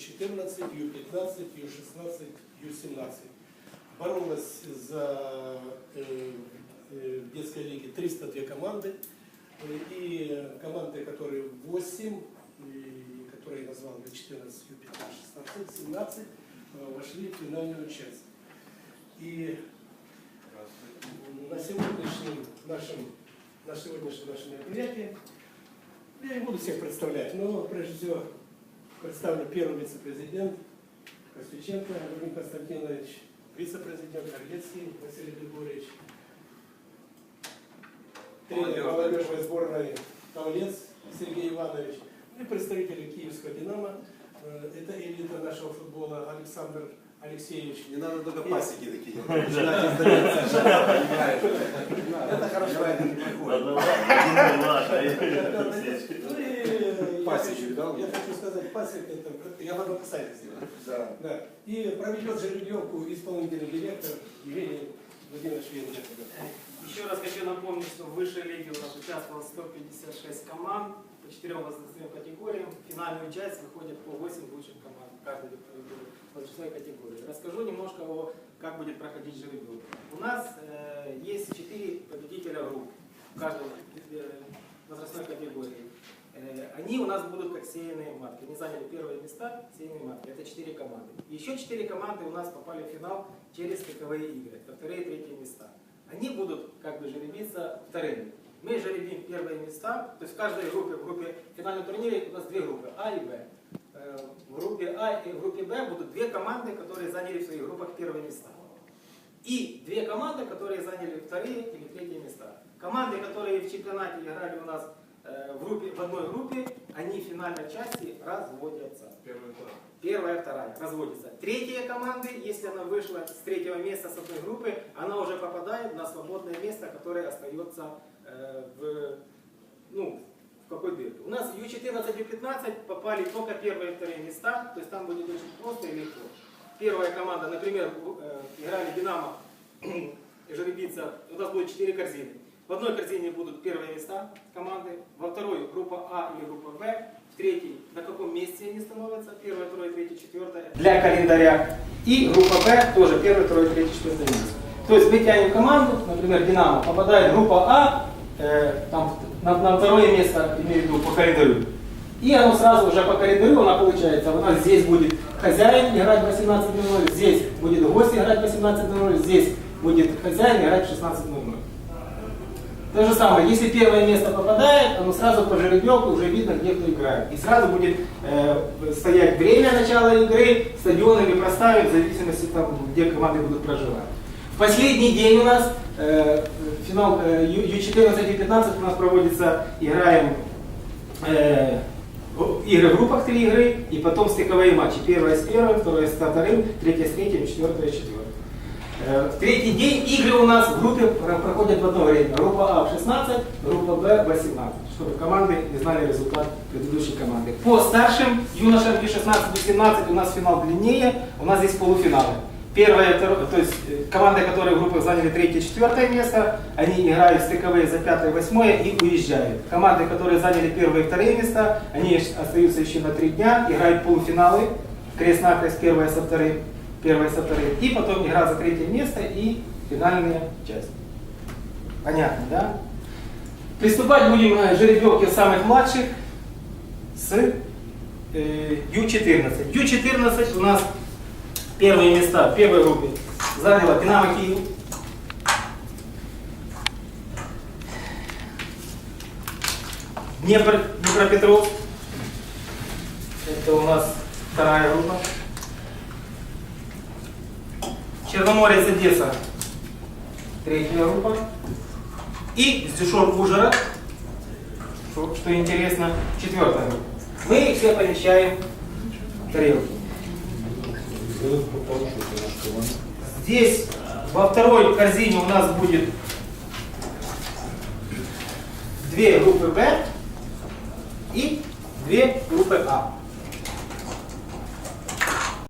Ю-14, Ю-15, Ю-16, Ю-17. Боролась за э, э, в детской лиге 302 команды. Э, И команды, которые 8, и которые я назвал Ю-14, Ю-15, 16, 17, э, вошли в финальную часть. И на сегодняшнем нашем, на сегодняшнем нашем мероприятии я не буду всех представлять, но прежде всего представлю первый вице-президент Костюченко Владимир Константинович, вице-президент Орлецкий Василий Григорьевич, тренер молодежной сборной Павлец Сергей Иванович и представители Киевского «Динамо». Э, Это элита нашего футбола Александр Алексеевич. Не надо только пасеки такие. Это хорошо, это не и я да? Я хочу сказать, пасек это, я в одном сайте сделал. Да. Да. И проведет жеребьевку исполнительный директор Евгений Владимирович Венедиков. Еще раз хочу напомнить, что в высшей лиге у нас участвовало 156 команд по четырем возрастным категориям. В финальную часть выходит по 8 лучших команд в каждой возрастной категории. Расскажу немножко о как будет проходить жеребьевка. У нас э, есть 4 победителя групп в каждой э, возрастной категории. Они у нас будут как сеянные матки. Они заняли первые места, сеянные матки. Это 4 команды. Еще 4 команды у нас попали в финал через стыковые игры. Это вторые и третьи места. Они будут как бы жеребиться вторыми. Мы жеребим первые места, то есть в каждой группе, в группе в финальном турнире у нас две группы, А и Б. Э, В группе А и в группе Б будут две команды, которые заняли в своих группах первые места. И две команды, которые заняли вторые или третьи места. Команды, которые в чемпионате играли у нас в, группе, в одной группе, они в финальной части разводятся. Первая, вторая разводится. Третья команда, если она вышла с третьего места с одной группы, она уже попадает на свободное место, которое остается э, в, ну, в какой дырке. У нас в Ю-14 и Ю-15 попали только первые и вторые места, то есть там будет очень просто и легко. Первая команда, например, э, играли Динамо, жеребица, у нас будет 4 корзины. В одной корзине будут первые места команды, во второй группа А или группа Б, в третьей на каком месте они становятся, первое, второе, третье, четвертое. Для календаря. И группа Б тоже первое, второе, третье, четвертое место. То есть мы тянем команду, например, Динамо, попадает группа А, э, там, на, на второе место, имею в виду по календарю. И оно сразу уже по календарю, она получается, у нас здесь будет хозяин играть в 18.00, здесь будет гость играть в 18.00, здесь будет хозяин играть в 16.00. То же самое, если первое место попадает, оно сразу по жеребьевке уже видно, где кто играет. И сразу будет э, стоять время начала игры, стадионами проставить, в зависимости там, где команды будут проживать. В последний день у нас э, финал э, Ю- Ю-14 и 15 у нас проводится, играем э, игры в группах три игры, и потом стыковые матчи. Первая с первым, вторая с вторым, третья с третьим, четвертая с четвертым. В третий день игры у нас в группе про- проходят в одно время. Группа А в 16, группа Б в 18, чтобы команды не знали результат предыдущей команды. По старшим юношам U16-17 у нас финал длиннее, у нас здесь полуфиналы. Первое, второе, то есть э, команды, которые в группах заняли третье, четвертое место, они играют стыковые за пятое, восьмое и уезжают. Команды, которые заняли первые и вторые места, они остаются еще на три дня, играют полуфиналы, крест-накрест первое со вторым, первое со вторым, и потом игра за третье место и финальная часть. Понятно, да? Приступать будем к жеребьевке самых младших с э, Ю-14. Ю-14 у нас первые места в первой группе заняла Динамо Киев. Днепр, Днепропетровск. Это у нас вторая группа. Черноморец, Одесса. Третья группа. И Сдюшор, Ужгород. Что, что интересно, четвертая группа. Мы все помещаем тарелки. Здесь во второй корзине у нас будет две группы Б и две группы А.